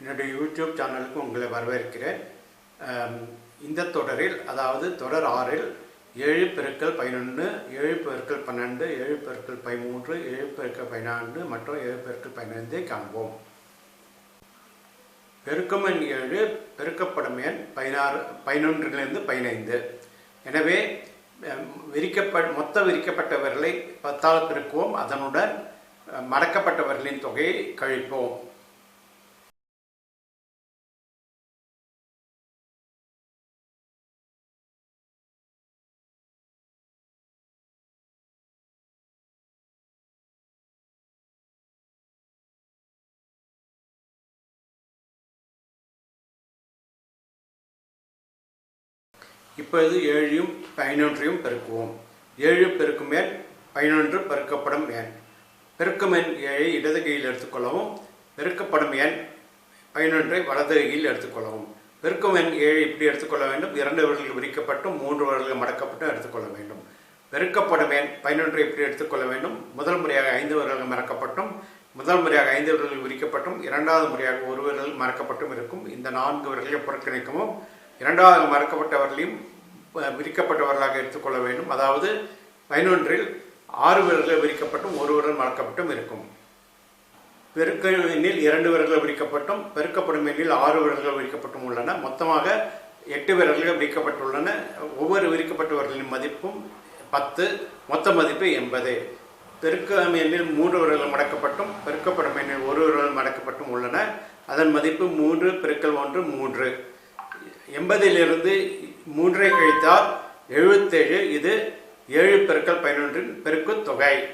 என்னுடைய யூடியூப் சேனலுக்கு உங்களை வரவேற்கிறேன். இந்த தொடரில் அதாவது தொடர் ஆறில் ஏழு பெருக்கள் பதினொன்று ஏழு பெருக்கள் பன்னெண்டு ஏழு பெருக்கள் பதிமூன்று ஏழு பெருக்கள் பதினான்கு மற்றும் ஏழு பெருக்கள் பதினைந்தை காண்போம். பெருக்கம் எண் ஏழு பெருக்கப்படும் எண் பதினாறு பதினொன்றிலிருந்து பதினைந்து. எனவே விரிக்கப்ப மொத்த விரிக்கப்பட்டவர்களை பத்தால் பெருக்குவோம். அதனுடன் மடக்கப்பட்டவர்களின் தொகையை கழிப்போம். இப்பொழுது ஏழையும் பதினொன்றையும் பெருக்குவோம். ஏழு பெருக்கும் எண் பதினொன்று பெருக்கப்படும் எண் பெருக்கும் எண் ஏழை இடது கையில் எடுத்துக்கொள்ளவும் பெருக்கப்படும் எண் பதினொன்றை வலது கையில் எடுத்துக்கொள்ளவும் பெருக்கும் எண் ஏழு இப்படி எடுத்துக்கொள்ள வேண்டும். இரண்டு விரல்கள் விரிக்கப்பட்டும் மூன்று விரல்கள் மடக்கப்பட்டும் எடுத்துக்கொள்ள வேண்டும். பெருக்கப்படும் எண் பதினொன்றை இப்படி எடுத்துக்கொள்ள வேண்டும். முதல் முறையாக ஐந்து விரல்கள் மறக்கப்பட்டும் முதல் முறையாக ஐந்து விரல்கள் விரிக்கப்பட்டும் இரண்டாவது முறையாக ஒரு விரல் மறக்கப்பட்டும் இருக்கும். இந்த நான்கு விரல்களை புறக்கணிக்கவும். இரண்டாவது மறக்கப்பட்டவர்களையும் விரிக்கப்பட்டவர்களாக எடுத்துக்கொள்ள வேண்டும். அதாவது பதினொன்றில் ஆறு விரல்கள் விரிக்கப்பட்டும் ஒரு விரல் மறக்கப்பட்டும் இருக்கும். பெருக்க எண்ணில் இரண்டு விரல்கள் விரிக்கப்பட்டும் பெருக்கப்படும் எண்ணில் ஆறு விரல்கள் விரிக்கப்பட்டும் உள்ளன. மொத்தமாக எட்டு விரல்கள் விரிக்கப்பட்டுள்ளன. ஒவ்வொரு விரிக்கப்பட்டவர்களின் மதிப்பும் பத்து மொத்த மதிப்பு எண்பது. பெருக்கம் எண்ணில் மூன்று விரல்கள் மடக்கப்பட்டும் பெருக்கப்படும் எண்ணில் ஒரு விரல் மடக்கப்பட்டும் உள்ளன. அதன் மதிப்பு மூன்று பெருக்கல் ஒன்று மூன்று. எண்பதிலிருந்து மூன்றை கழித்தால் எழுபத்தேழு இது ஏழு பெருக்கல் பதினொன்றின் பெருக்குத் தொகை.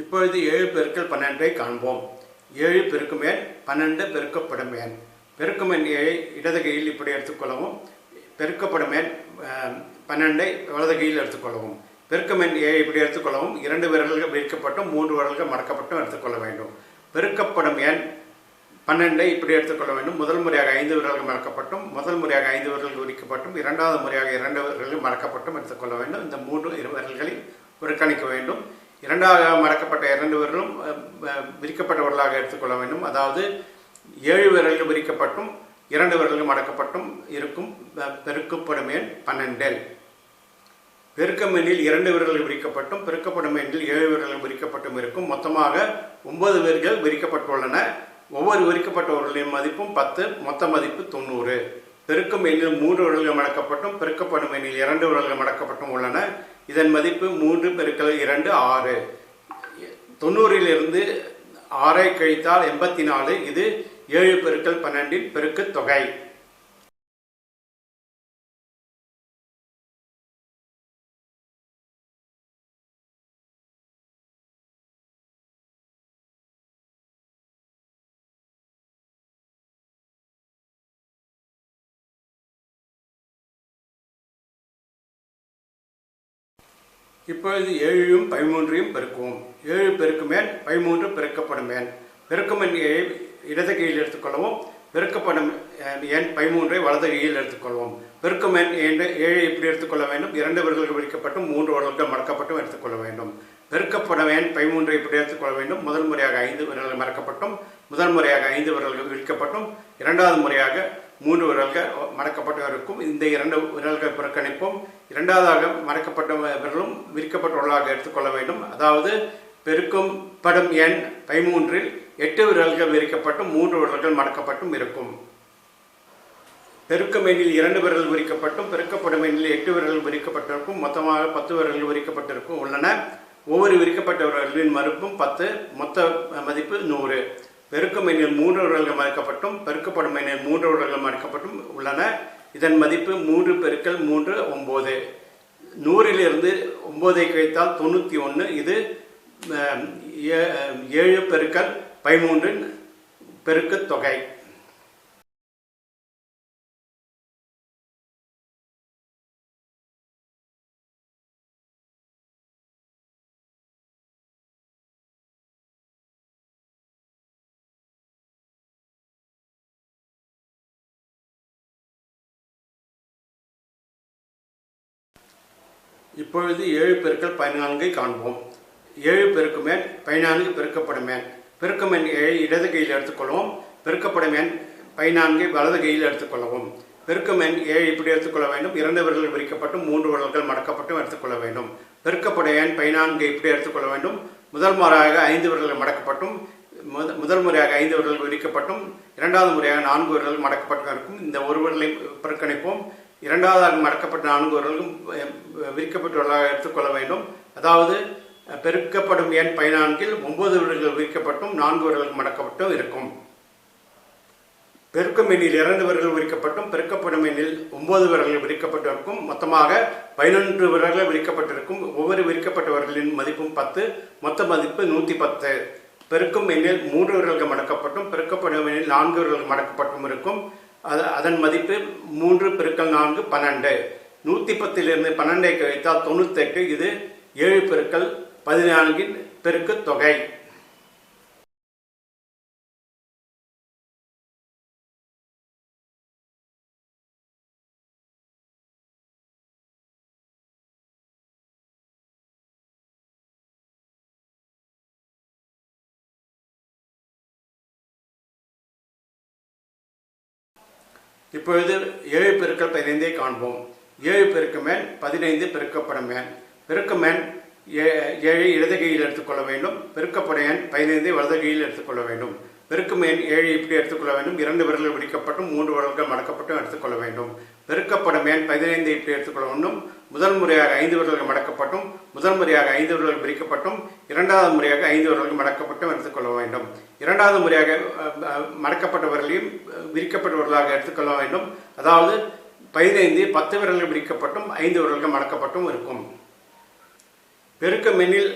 இப்பொழுது ஏழு பெருக்கல் பன்னெண்டை காண்போம். ஏழு பெருக்கும் எண் பன்னெண்டு பெருக்கப்படும் எண் பெருக்கும் எண் ஏழை இடது கையில் இப்படி எடுத்துக்கொள்ளவும் பெருக்கப்படும் எண் பன்னெண்டை வலது கையில் எடுத்துக்கொள்ளவும். பெருக்கும் எண் ஏழை இப்படி எடுத்துக்கொள்ளவும் இரண்டு விரல்கள் விரிக்கப்பட்டும் மூன்று விரல்கள் மடக்கப்பட்டும் எடுத்துக்கொள்ள வேண்டும். பெருக்கப்படும் எண் பன்னெண்டை இப்படி எடுத்துக்கொள்ள வேண்டும். முதல் முறையாக ஐந்து விரல்கள் மறக்கப்பட்டும் முதல் முறையாக ஐந்து விரல்கள் விரிக்கப்பட்டும் இரண்டாவது முறையாக இரண்டு விரல்கள் மறக்கப்பட்டும் எடுத்துக்கொள்ள வேண்டும். இந்த மூன்று இரு விரல்களை புறக்கணிக்க வேண்டும். இரண்டாக மறக்கப்பட்ட இரண்டு விரலும் விரிக்கப்பட்டவர்களாக எடுத்துக்கொள்ள வேண்டும். அதாவது ஏழு விரல்கள் விரிக்கப்பட்டும் இரண்டு விரல்கள் மடக்கப்பட்டும் இருக்கும் பெருக்கப்படும் எண் பன்னெண்டில். பெருக்கம் எண்ணில் இரண்டு விரல்கள் விரிக்கப்பட்டும் பெருக்கப்படும் எண்ணில் ஏழு விரல்கள் விரிக்கப்பட்டும் இருக்கும். மொத்தமாக ஒன்பது விரல்கள் விரிக்கப்பட்டுள்ளன. ஒவ்வொரு விரிக்கப்பட்டவர்களின் மதிப்பும் பத்து மொத்த மதிப்பு தொண்ணூறு. பெருக்கும் எண்ணில் மூன்று விரல்கள் மடக்கப்பட்டும் பெருக்கப்படும் எண்ணில் இரண்டு விரல்கள் மடக்கப்பட்டும் உள்ளன. இதன் மதிப்பு மூன்று பெருக்கள் இரண்டு ஆறு. தொண்ணூறிலிருந்து ஆறை கழித்தால் எண்பத்தி நாலு. இது ஏழு பெருக்கள் பன்னெண்டின் பெருக்குத் தொகை. இப்பொழுது ஏழையும் பதிமூன்றையும் பெருக்குவோம். ஏழு பெருக்குமேன் பதிமூன்று பெருக்கப்படும் பெருக்கும் எண் ஏழை இடது கையில் எடுத்துக்கொள்ளவும் பெருக்கப்படும் எண் பதிமூன்றை வலது கையில் எடுத்துக்கொள்வோம் பெருக்கும் எண் ஏழு ஏழை இப்படி எடுத்துக்கொள்ள வேண்டும்? இரண்டு விரல்கள் விழிக்கப்பட்டும் மூன்று விரல்கள் மடக்கப்பட்டும் எடுத்துக்கொள்ள வேண்டும். பெருக்கப்படும் எண் பதிமூன்றை இப்படி எடுத்துக்கொள்ள வேண்டும்? முதல் முறையாக ஐந்து விரல்கள் மறக்கப்பட்டும் முதல் முறையாக ஐந்து விரல்கள் விழிக்கப்பட்டும் இரண்டாவது முறையாக மூன்று விரல்கள் மடக்கப்பட்டவருக்கும் இந்த இரண்டு விரல்கள் புறக்கணிப்போம் இரண்டாவதாக மடக்கப்பட்ட விரலும் விரிக்கப்பட்டுள்ளதாக எடுத்துக்கொள்ள வேண்டும். அதாவது பெருக்கும் படும் எண் பதிமூன்றில் எட்டு விரல்கள் விரிக்கப்பட்டும் மூன்று விரல்கள் மடக்கப்பட்டும் இருக்கும். பெருக்கும் எண்ணில் இரண்டு விரல் விரிக்கப்பட்டும் பெருக்கப்படும் எண்ணில் எட்டு விரல் விரிக்கப்பட்டிருக்கும் மொத்தமாக பத்து விரல்கள் விரிக்கப்பட்டிருக்கும் உள்ளன. ஒவ்வொரு விரிக்கப்பட்ட விரல்களின் மறுப்பும் பத்து மொத்த மதிப்பு நூறு. பெருக்கும் எண்ணில் மூன்று உடல்கள் மறைக்கப்பட்டும் பெருக்கப்படும் எண்ணில் மூன்று உடல்கள் மறைக்கப்பட்டும் உள்ளன. இதன் மதிப்பு மூன்று பெருக்கள் மூன்று ஒம்பது. நூறிலிருந்து ஒம்போதை கழித்தால் தொண்ணூற்றி ஒன்று. இது ஏ- ஏழு பெருக்கள் பதிமூன்றின் பெருக்குத் தொகை. இப்பொழுது ஏழு பெருக்கள் பதினான்கை காண்போம். ஏழு பெருக்குமேன் பதினான்கு பெருக்கப்படும் எண் ஏழை இடது கையில் எடுத்துக்கொள்வோம் பெருக்கப்படும் பதினான்கை வலது கையில் எடுத்துக்கொள்ளவும் பெருக்கமென் ஏழை ஏழு இப்படி எடுத்துக்கொள்ள வேண்டும். இரண்டு விரல்கள் விரிக்கப்பட்டும் மூன்று விரல்கள் மடக்கப்பட்டும் எடுத்துக்கொள்ள வேண்டும். பெருக்கப்படும் எண் பதினான்கு இப்படி எடுத்துக்கொள்ள வேண்டும். முதல் முறையாக ஐந்து விரல்கள் மடக்கப்பட்டும் முதல் முறையாக ஐந்து விரல்கள் விரிக்கப்பட்டும் இரண்டாவது முறையாக நான்கு விரல்கள் மடக்கப்பட்டும் இருக்கும். இந்த ஒரு விரலை புறக்கணிப்போம். இரண்டாவதாக மடக்கப்பட்ட நான்கு விரல்களும் அஹ், எடுத்துக்கொள்ள வேண்டும். அதாவது பெருக்கப்படும் எண் பதினான்கில் ஒன்பது விரல்கள் விரிக்கப்பட்டும் நான்கு விரல்கள் மடக்கப்பட்டும் இருக்கும். பெருக்கும் எண்ணில் இரண்டு விரல்கள் விரிக்கப்பட்டும் பெருக்கப்படும் எண்ணில் ஒன்பது விரல்கள் விரிக்கப்பட்டிருக்கும் மொத்தமாக பதினொன்று விரல்கள் விரிக்கப்பட்டிருக்கும் ஒவ்வொரு விரிக்கப்பட்டவர்களின் மதிப்பும் பத்து மொத்த மதிப்பு நூற்றி பத்து. பெருக்கும் எண்ணில் மூன்று விரல்கள் மடக்கப்பட்டும் பெருக்கப்படும் எண்ணில் நான்கு விரல்கள் மடக்கப்பட்டும் இருக்கும். அது அதன் மதிப்பு மூன்று பெருக்கல் நான்கு பன்னெண்டு. நூற்றி பத்திலிருந்து பன்னெண்டை கழித்தால் தொண்ணூத்தெட்டு இது ஏழு பெருக்கல் பதினான்கின் பெருக்குத் தொகை. இப்பொழுது ஏழு பெருக்கள் பதினைந்தே காண்போம். ஏழு பெருக்கமேன் பதினைந்து பெருக்கப்படமேன் பெருக்கமேன் ஏ- ஏழை இடது கையில் எடுத்துக்கொள்ள வேண்டும். பெருக்கப்படையன் பதினைந்து வலது கையில் எடுத்துக்கொள்ள வேண்டும். பெருக்கும் எண் ஏழு இப்படி எடுத்துக்கொள்ள வேண்டும். இரண்டு விரல்கள் பிடிக்கப்பட்டும் மூன்று விரல்கள் மடக்கப்பட்டும் எடுத்துக்கொள்ள வேண்டும். பெருக்கப்படும் எண் பதினைந்து இப்படி எடுத்துக்கொள்ள வேண்டும். முதல் முறையாக ஐந்து விரல்கள் மடக்கப்பட்டும் முதல் முறையாக ஐந்து விரல்கள் பிரிக்கப்பட்டும் இரண்டாவது முறையாக ஐந்து விரல்கள் மடக்கப்பட்டும் எடுத்துக்கொள்ள வேண்டும். இரண்டாவது முறையாக மடக்கப்பட்ட விரலையும் விரிக்கப்பட்ட விரலாக எடுத்துக்கொள்ள வேண்டும். அதாவது பதினைந்து பத்து விரல்கள் பிரிக்கப்பட்டும் ஐந்து விரல்கள் மடக்கப்பட்டும் இருக்கும். பெருக்க மென்னில்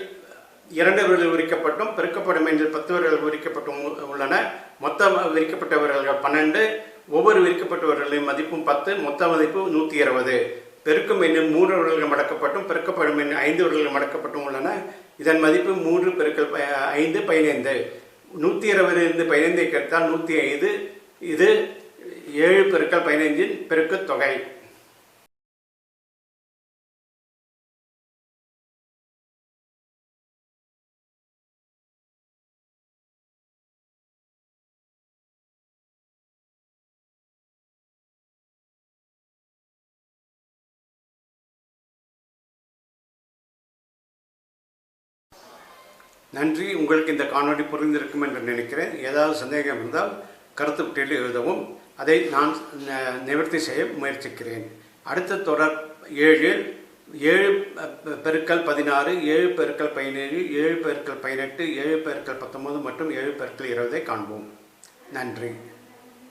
இரண்டு விரல்கள் விரிக்கப்பட்டும் பெருக்கப்படும் எண்ணில் பத்து விரல்கள் விரிக்கப்பட்டும் உள்ளன. மொத்தம் விரிக்கப்பட்ட விரல்கள் பன்னெண்டு ஒவ்வொரு விரிக்கப்பட்ட மதிப்பும் பத்து மொத்த மதிப்பு நூற்றி இருபது. பெருக்கும் எண்ணில் மூன்று விரல்கள் மடக்கப்பட்டும் பெருக்கப்படும் எண் ஐந்து விரல்கள் மடக்கப்பட்டும் உள்ளன. இதன் மதிப்பு மூன்று பெருக்கல் ஐந்து பதினைந்து. நூற்றி இருபதிலிருந்து பதினைந்தை கேட்டால் நூற்றி ஐந்து இது ஏழு பெருக்கல் பதினைந்தின் பெருக்குத் தொகை. நன்றி உங்களுக்கு இந்த காணொளி புரிந்திருக்கும் என்று நினைக்கிறேன். ஏதாவது சந்தேகம் இருந்தால் கருத்து பட்டியலில் எழுதவும். அதை நான் நிவர்த்தி செய்ய முயற்சிக்கிறேன். அடுத்த தொடர் ஏழு ஏழு பெருக்கள் பெருக்கல் பதினாறு ஏழு பெருக்கல் பதினேழு ஏழு பெருக்கல் பதினெட்டு ஏழு பெருக்கல் பத்தொன்பது மற்றும் ஏழு பெருக்கல் இருபதை காண்போம். நன்றி.